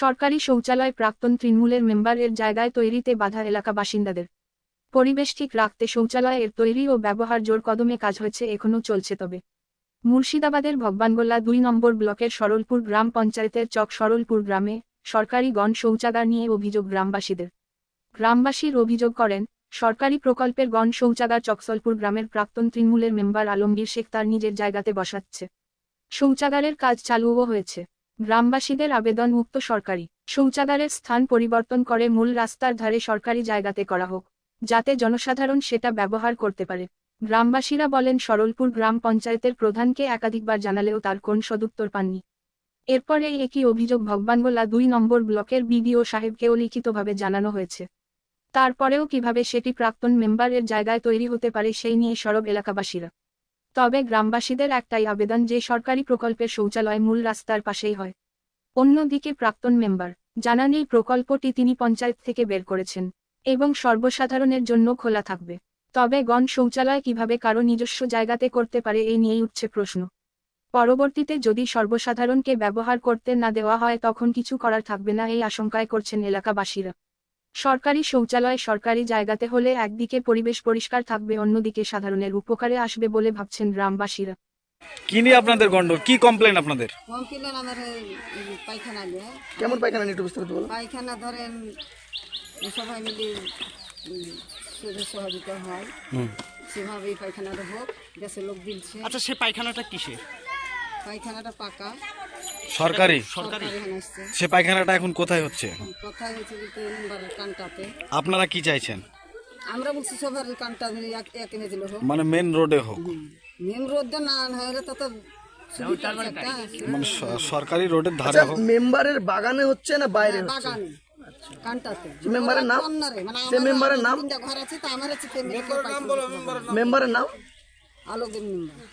সরকারি শৌচালয় প্রাক্তন তৃণমূলের মেম্বারের জায়গায় তৈরিতে বাধা এলাকা বাসিন্দাদের। পরিবেশ ঠিক রাখতে শৌচালয়ের তৈরি ও ব্যবহার জোর কদমে কাজ হয়েছে, এখনও চলছে তবে। মুর্শিদাবাদের ভগবানগোল্লা দুই নম্বর ব্লকের সরলপুর গ্রাম পঞ্চায়েতের চক সরলপুর গ্রামে সরকারি গণ শৌচাগার নিয়ে অভিযোগ গ্রামবাসীদের। গ্রামবাসীর অভিযোগ করেন, সরকারি প্রকল্পের গণ শৌচাগার চকসলপুর গ্রামের প্রাক্তন তৃণমূলের মেম্বার আলমগীর শেখ তার নিজের জায়গাতে বসাচ্ছে। শৌচাগারের কাজ চালুও হয়েছে। গ্রামবাসীদের আবেদন মুক্ত সরকারি। শৌচাগারের স্থান পরিবর্তন করে মূল রাস্তার ধারে সরকারি জায়গাতে করা হোক, যাতে জনসাধারণ সেটা ব্যবহার করতে পারে। গ্রামবাসীরা বলেন, সরলপুর গ্রাম পঞ্চায়েতের প্রধানকে একাধিকবার জানালেও তার কোন সদুত্তর পাননি। এরপরে একই অভিযোগ ভগবানগোলা দুই নম্বর ব্লকের বিডিও সাহেবকেও লিখিতভাবে জানানো হয়েছে। তারপরেও কীভাবে সেটি প্রাক্তন মেম্বারের জায়গায় তৈরি হতে পারে সেই নিয়ে সরব এলাকাবাসীরা। তবে গ্রামবাসীদের একটাই আবেদন যে সরকারি প্রকল্পের শৌচালয় মূল রাস্তার পাশেই হয়। অন্যদিকে প্রাক্তন মেম্বার জানান এই প্রকল্পটি তিনি পঞ্চায়েত থেকে বের করেছেন এবং সর্বসাধারণের জন্য খোলা থাকবে। তবে গণ শৌচালয় কীভাবে কারও নিজস্ব জায়গাতে করতে পারে এই নিয়েই উঠছে প্রশ্ন। পরবর্তীতে যদি সর্বসাধারণকে ব্যবহার করতে না দেওয়া হয় তখন কিছু করার থাকবে না এই আশঙ্কায় করছেন এলাকাবাসীরা। সরকারি শৌচালয় সরকারি জায়গাতে হলে একদিকে পরিবেশ পরিষ্কার থাকবে অন্যদিকে সাধারণের উপকারে আসবে বলে ভাবছেন গ্রামবাসীরা। কি নিয়ে আপনাদের গন্ড কি কমপ্লেন আপনাদের? কমপ্লেন আমার পায়খানা নিয়ে কেমন পায়খানা নিয়ে বিস্তারিত বলো পায়খানা ধরেন সবাই মিলে সহযোগিতা হয়। সেভাবেই পায়খানাটা হোক দেশের লোক দিচ্ছে। আচ্ছা সে পায়খানাটা কিসের? পায়খানাটা পাকা। সরকারি? সরকারি সে পায়খানাটা এখন কোথায় হচ্ছে? কোথায় হয়েছে যে তিন নম্বরের কানটাতে। আপনারা কি চাইছেন? আমরা বলছি সবার কানটা ধরে এক এক এনে দিল হোক। মানে মেন রোডে হোক। মেন রোড না হলে তো তো সুবিধা আছে একটা, মানে সরকারি রোডের ধারে আচ্ছা হোক। মেম্বারের বাগানে হচ্ছে না বাইরে হচ্ছে? বাগানে। মেম্বারের নাম? কর্নারে, মানে সে মেম্বারের নাম? ঘর আছে তো আমার হচ্ছে মেম্বারের নাম আলোকের মেম্বার